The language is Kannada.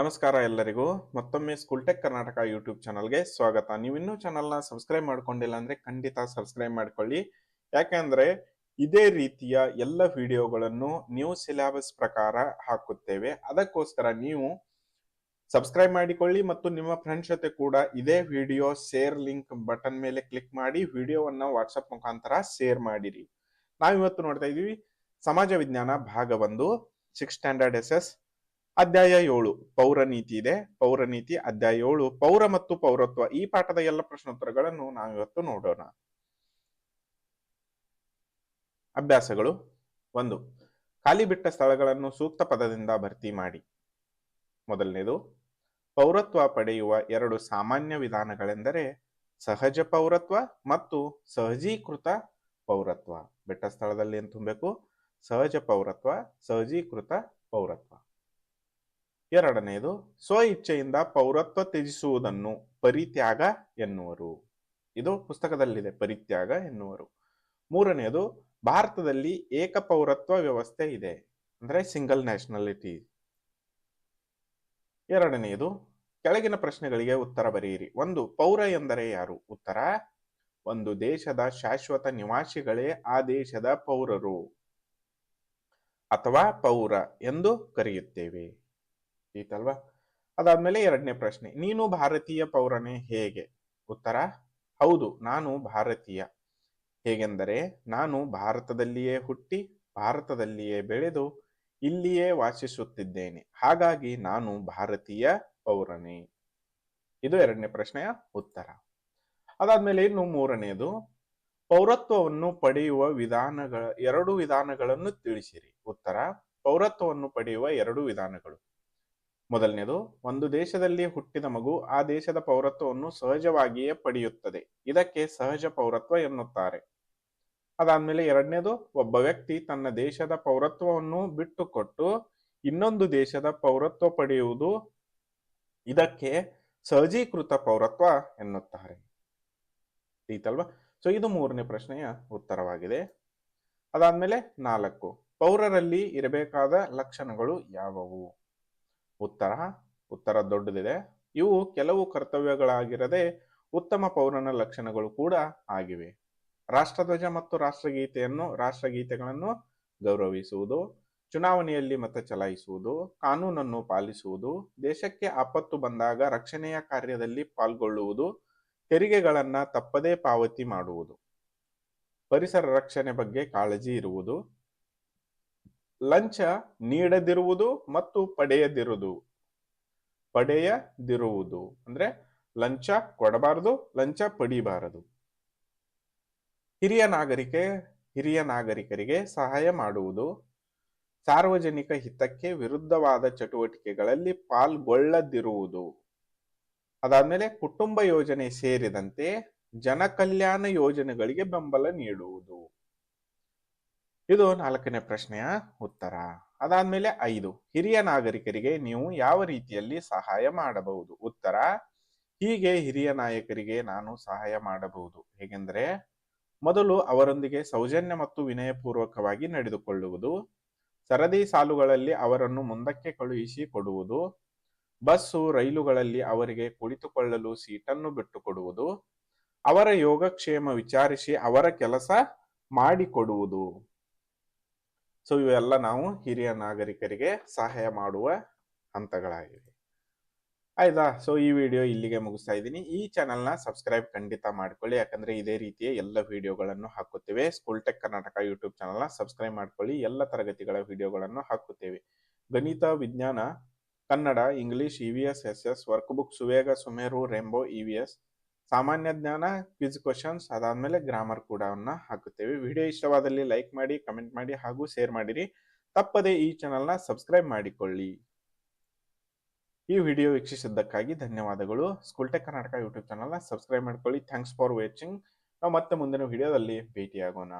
ನಮಸ್ಕಾರ ಎಲ್ಲರಿಗೂ. ಮತ್ತೊಮ್ಮೆ ಸ್ಕೂಲ್ ಟೆಕ್ ಕರ್ನಾಟಕ ಯೂಟ್ಯೂಬ್ ಚಾನಲ್ಗೆ ಸ್ವಾಗತ. ನೀವು ಇನ್ನೂ ಚಾನಲ್ನ ಸಬ್ಸ್ಕ್ರೈಬ್ ಮಾಡ್ಕೊಂಡಿಲ್ಲ ಅಂದ್ರೆ ಖಂಡಿತ ಸಬ್ಸ್ಕ್ರೈಬ್ ಮಾಡ್ಕೊಳ್ಳಿ. ಯಾಕೆಂದ್ರೆ ಇದೇ ರೀತಿಯ ಎಲ್ಲ ವಿಡಿಯೋಗಳನ್ನು ನ್ಯೂ ಸಿಲೆಬಸ್ ಪ್ರಕಾರ ಹಾಕುತ್ತೇವೆ. ಅದಕ್ಕೋಸ್ಕರ ನೀವು ಸಬ್ಸ್ಕ್ರೈಬ್ ಮಾಡಿಕೊಳ್ಳಿ ಮತ್ತು ನಿಮ್ಮ ಫ್ರೆಂಡ್ಸ್ ಜೊತೆ ಕೂಡ ಇದೇ ವಿಡಿಯೋ ಶೇರ್ ಲಿಂಕ್ ಬಟನ್ ಮೇಲೆ ಕ್ಲಿಕ್ ಮಾಡಿ ವಿಡಿಯೋವನ್ನ ವಾಟ್ಸಪ್ ಮುಖಾಂತರ ಶೇರ್ ಮಾಡಿರಿ. ನಾವಿವತ್ತು ನೋಡ್ತಾ ಇದೀವಿ ಸಮಾಜ ವಿಜ್ಞಾನ ಭಾಗ ಒಂದು ಸಿಕ್ಸ್ ಸ್ಟ್ಯಾಂಡರ್ಡ್ ಎಸ್ ಎಸ್ ಅಧ್ಯಾಯ ಏಳು ಪೌರ ನೀತಿ ಇದೆ. ಪೌರ ನೀತಿ ಅಧ್ಯಾಯ ಏಳು, ಪೌರ ಮತ್ತು ಪೌರತ್ವ ಈ ಪಾಠದ ಎಲ್ಲ ಪ್ರಶ್ನೋತ್ತರಗಳನ್ನು ನಾವಿವತ್ತು ನೋಡೋಣ. ಅಭ್ಯಾಸಗಳು ಒಂದು, ಖಾಲಿ ಬಿಟ್ಟ ಸ್ಥಳಗಳನ್ನು ಸೂಕ್ತ ಪದದಿಂದ ಭರ್ತಿ ಮಾಡಿ. ಮೊದಲನೇದು, ಪೌರತ್ವ ಪಡೆಯುವ ಎರಡು ಸಾಮಾನ್ಯ ವಿಧಾನಗಳೆಂದರೆ ಸಹಜ ಪೌರತ್ವ ಮತ್ತು ಸಹಜೀಕೃತ ಪೌರತ್ವ. ಬೆಟ್ಟ ಸ್ಥಳದಲ್ಲಿ ಏನು ತುಂಬಬೇಕು ಸಹಜ ಪೌರತ್ವ, ಸಹಜೀಕೃತ ಪೌರತ್ವ. ಎರಡನೆಯದು ಸ್ವ ಇಚ್ಛೆಯಿಂದ ಪೌರತ್ವ ತ್ಯಜಿಸುವುದನ್ನು ಪರಿತ್ಯಾಗ ಎನ್ನುವರು. ಇದು ಪುಸ್ತಕದಲ್ಲಿದೆ, ಪರಿತ್ಯಾಗ ಎನ್ನುವರು. ಮೂರನೆಯದು ಭಾರತದಲ್ಲಿ ಏಕ ಪೌರತ್ವ ವ್ಯವಸ್ಥೆ ಇದೆ. ಅಂದ್ರೆ ಸಿಂಗಲ್ ನ್ಯಾಷನಾಲಿಟಿ ಎರಡನೆಯದು ಕೆಳಗಿನ ಪ್ರಶ್ನೆಗಳಿಗೆ ಉತ್ತರ ಬರೆಯಿರಿ. ಒಂದು, ಪೌರ ಎಂದರೆ ಯಾರು? ಉತ್ತರ, ಒಂದು ದೇಶದ ಶಾಶ್ವತ ನಿವಾಸಿಗಳೇ ಆ ದೇಶದ ಪೌರರು. ಅಥವಾ ಪೌರ ಎಂದು ಕರೆಯುತ್ತೇವೆ. ಈತಲ್ವಾ ಅದಾದ್ಮೇಲೆ ಎರಡನೇ ಪ್ರಶ್ನೆ, ನೀನು ಭಾರತೀಯ ಪೌರನೇ ಹೇಗೆ? ಉತ್ತರ, ಹೌದು, ನಾನು ಭಾರತೀಯ. ಹೇಗೆಂದರೆ, ನಾನು ಭಾರತದಲ್ಲಿಯೇ ಹುಟ್ಟಿ, ಭಾರತದಲ್ಲಿಯೇ ಬೆಳೆದು, ಇಲ್ಲಿಯೇ ವಾಸಿಸುತ್ತಿದ್ದೇನೆ. ಹಾಗಾಗಿ ನಾನು ಭಾರತೀಯ ಪೌರನೇ. ಇದು ಎರಡನೇ ಪ್ರಶ್ನೆಯ ಉತ್ತರ. ಅದಾದ್ಮೇಲೆ ಇನ್ನು ಮೂರನೆಯದು ಪೌರತ್ವವನ್ನು ಪಡೆಯುವ ವಿಧಾನಗಳ, ಎರಡು ವಿಧಾನಗಳನ್ನು ತಿಳಿಸಿರಿ. ಉತ್ತರ, ಪೌರತ್ವವನ್ನು ಪಡೆಯುವ ಎರಡು ವಿಧಾನಗಳು. ಮೊದಲನೇದು, ಒಂದು ದೇಶದಲ್ಲಿ ಹುಟ್ಟಿದ ಮಗು ಆ ದೇಶದ ಪೌರತ್ವವನ್ನು ಸಹಜವಾಗಿಯೇ ಪಡೆಯುತ್ತದೆ. ಇದಕ್ಕೆ ಸಹಜ ಪೌರತ್ವ ಎನ್ನುತ್ತಾರೆ. ಅದಾದ್ಮೇಲೆ ಎರಡನೇದು, ಒಬ್ಬ ವ್ಯಕ್ತಿ ತನ್ನ ದೇಶದ ಪೌರತ್ವವನ್ನು ಬಿಟ್ಟುಕೊಟ್ಟು ಇನ್ನೊಂದು ದೇಶದ ಪೌರತ್ವ ಪಡೆಯುವುದು ಇದಕ್ಕೆ ಸಹಜೀಕೃತ ಪೌರತ್ವ ಎನ್ನುತ್ತಾರೆ. ಈತಲ್ವಾ ಸೊ ಇದು ಮೂರನೇ ಪ್ರಶ್ನೆಯ ಉತ್ತರವಾಗಿದೆ. ಅದಾದ್ಮೇಲೆ ನಾಲ್ಕು, ಪೌರರಲ್ಲಿ ಇರಬೇಕಾದ ಲಕ್ಷಣಗಳು ಯಾವುವು? ಉತ್ತರ ಉತ್ತರ ದೊಡ್ಡದಿದೆ. ಇವು ಕೆಲವು ಕರ್ತವ್ಯಗಳಾಗಿರದೆ ಉತ್ತಮ ಪೌರನ ಲಕ್ಷಣಗಳು ಕೂಡ ಆಗಿವೆ. ರಾಷ್ಟ್ರಧ್ವಜ ಮತ್ತು ರಾಷ್ಟ್ರಗೀತೆಯನ್ನು, ರಾಷ್ಟ್ರಗೀತೆಗಳನ್ನು ಗೌರವಿಸುವುದು, ಚುನಾವಣೆಯಲ್ಲಿ ಮತ ಚಲಾಯಿಸುವುದು, ಕಾನೂನನ್ನು ಪಾಲಿಸುವುದು, ದೇಶಕ್ಕೆ ಆಪತ್ತು ಬಂದಾಗ ರಕ್ಷಣೆಯ ಕಾರ್ಯದಲ್ಲಿ ಪಾಲ್ಗೊಳ್ಳುವುದು, ತೆರಿಗೆಗಳನ್ನು ತಪ್ಪದೇ ಪಾವತಿ ಮಾಡುವುದು, ಪರಿಸರ ರಕ್ಷಣೆ ಬಗ್ಗೆ ಕಾಳಜಿ ಇರುವುದು ಲಂಚ ನೀಡದಿರುವುದು ಮತ್ತು ಪಡೆಯದಿರುವುದು. ಪಡೆಯದಿರುವುದು ಅಂದ್ರೆ ಲಂಚ ಕೊಡಬಾರದು, ಲಂಚ ಪಡಿಬಾರದು. ಹಿರಿಯ ನಾಗರಿಕೆ, ಹಿರಿಯ ನಾಗರಿಕರಿಗೆ ಸಹಾಯ ಮಾಡುವುದು. ಸಾರ್ವಜನಿಕ ಹಿತಕ್ಕೆ ವಿರುದ್ಧವಾದ ಚಟುವಟಿಕೆಗಳಲ್ಲಿ ಪಾಲ್ಗೊಳ್ಳದಿರುವುದು. ಅದಾದ್ಮೇಲೆ ಕುಟುಂಬ ಯೋಜನೆ ಸೇರಿದಂತೆ ಜನಕಲ್ಯಾಣ ಯೋಜನೆಗಳಿಗೆ ಬೆಂಬಲ ನೀಡುವುದು. ಇದು ನಾಲ್ಕನೇ ಪ್ರಶ್ನೆಯ ಉತ್ತರ. ಅದಾದ್ಮೇಲೆ ಐದು. ಹಿರಿಯ ನಾಗರಿಕರಿಗೆ ನೀವು ಯಾವ ರೀತಿಯಲ್ಲಿ ಸಹಾಯ ಮಾಡಬಹುದು? ಉತ್ತರ, ಹೀಗೆ ಹಿರಿಯ ನಾಯಕರಿಗೆ ನಾನು ಸಹಾಯ ಮಾಡಬಹುದು. ಹೇಗೆಂದರೆ, ಮೊದಲು ಅವರೊಂದಿಗೆ ಸೌಜನ್ಯ ಮತ್ತು ವಿನಯಪೂರ್ವಕವಾಗಿ ನಡೆದುಕೊಳ್ಳುವುದು, ಸರದಿ ಸಾಲುಗಳಲ್ಲಿ ಅವರನ್ನು ಮುಂದಕ್ಕೆ ಕಳುಹಿಸಿ ಕೊಡುವುದು, ಬಸ್ಸು, ರೈಲುಗಳಲ್ಲಿ ಅವರಿಗೆ ಕುಳಿತುಕೊಳ್ಳಲು ಸೀಟನ್ನು ಬಿಟ್ಟುಕೊಡುವುದು, ಅವರ ಯೋಗಕ್ಷೇಮ ವಿಚಾರಿಸಿ ಅವರ ಕೆಲಸ ಮಾಡಿಕೊಡುವುದು. ಸೊ ಇವೆಲ್ಲ ನಾವು ಹಿರಿಯ ನಾಗರಿಕರಿಗೆ ಸಹಾಯ ಮಾಡುವ ಹಂತಗಳಾಗಿವೆ. ಆಯ್ತಾ? ಸೊ ಈ ವಿಡಿಯೋ ಇಲ್ಲಿಗೆ ಮುಗಿಸ್ತಾ ಇದ್ದೀನಿ. ಈ ಚಾನಲ್ನ ಸಬ್ಸ್ಕ್ರೈಬ್ ಖಂಡಿತ ಮಾಡ್ಕೊಳ್ಳಿ. ಯಾಕಂದ್ರೆ ಇದೇ ರೀತಿಯ ಎಲ್ಲ ವಿಡಿಯೋಗಳನ್ನು ಹಾಕುತ್ತೇವೆ. ಸ್ಕೂಲ್ ಟೆಕ್ ಕರ್ನಾಟಕ ಯೂಟ್ಯೂಬ್ ಚಾನಲ್ನ ಸಬ್ಸ್ಕ್ರೈಬ್ ಮಾಡ್ಕೊಳ್ಳಿ. ಎಲ್ಲ ತರಗತಿಗಳ ವಿಡಿಯೋಗಳನ್ನು ಹಾಕುತ್ತೇವೆ. ಗಣಿತ, ವಿಜ್ಞಾನ, Kannada English E V S S S work book Suvega Sumeru ರೆಂಬೋ E V S ಸಾಮಾನ್ಯ ಜ್ಞಾನ ಕ್ವಿಜ್ ಕ್ವಶನ್ಸ್ ಅದಾದ್ಮೇಲೆ ಗ್ರಾಮರ್ ಕೂಡ ಹಾಕುತ್ತೇವೆ. ವಿಡಿಯೋ ಇಷ್ಟವಾದಲ್ಲಿ ಲೈಕ್ ಮಾಡಿ ಕಮೆಂಟ್ ಮಾಡಿ ಹಾಗೂ ಶೇರ್ ಮಾಡಿರಿ. ತಪ್ಪದೆ ಈ ಚಾನಲ್ನ ಸಬ್ಸ್ಕ್ರೈಬ್ ಮಾಡಿಕೊಳ್ಳಿ. ಈ ವಿಡಿಯೋ ವೀಕ್ಷಿಸಿದ್ದಕ್ಕಾಗಿ ಧನ್ಯವಾದಗಳು. ಸ್ಕೂಲ್ ಟೆಕ್ ಕರ್ನಾಟಕ ಯೂಟ್ಯೂಬ್ ಚಾನಲ್ನ ಸಬ್ಸ್ಕ್ರೈಬ್ ಮಾಡ್ಕೊಳ್ಳಿ. ಥ್ಯಾಂಕ್ಸ್ ಫಾರ್ ವಾಚಿಂಗ್ ನಾವು ಮತ್ತೆ ಮುಂದಿನ ವಿಡಿಯೋದಲ್ಲಿ ಭೇಟಿಯಾಗೋಣ.